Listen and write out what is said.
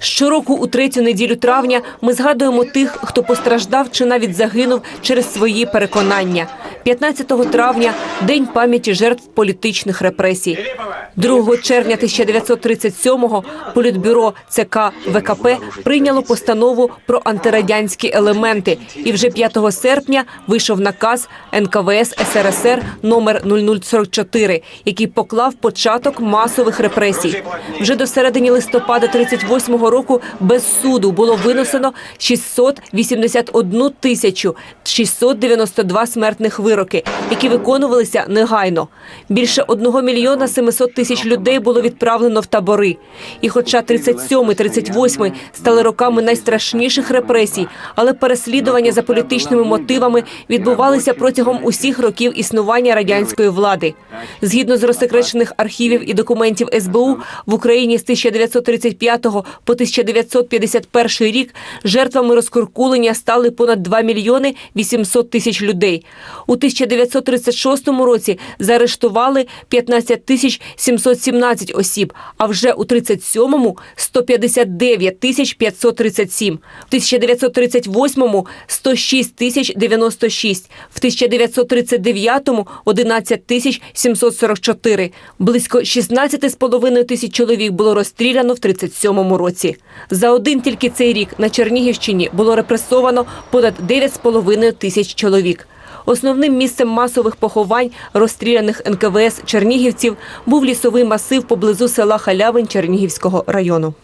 Щороку у третю неділю травня ми згадуємо тих, хто постраждав чи навіть загинув через свої переконання. 15 травня – День пам'яті жертв політичних репресій. 2 червня 1937-го Політбюро ЦК ВКП прийняло постанову про антирадянські елементи. І вже 5 серпня вийшов наказ НКВС СРСР номер 0044, який поклав початок масових репресій. Вже до середини листопада 38-го року без суду було винесено 681 тисячу 692 смертних вироки, які виконувалися негайно. Більше 1 мільйона 700 тисяч людей було відправлено в табори. І хоча 37-38 стали роками найстрашніших репресій, але переслідування за політичними мотивами відбувалися протягом усіх років існування радянської влади. Згідно з розсекречених архівів і документів СБУ в Україні з 1935 по 1951 рік жертвами розкуркулення стали понад 2 мільйони 800 тисяч людей. У 1936 році заарештували 15 тисяч 717 осіб, а вже у 37-му – 159 тисяч 537, в 1938-му – 106 тисяч 96, в 1939-му – 11 тисяч 744. Близько 16,5 тисяч чоловік було розстріляно в 37-му році. За один тільки цей рік на Чернігівщині було репресовано понад 9,5 тисяч чоловік. Основним місцем масових поховань розстріляних НКВС чернігівців був лісовий масив поблизу села Халявин Чернігівського району.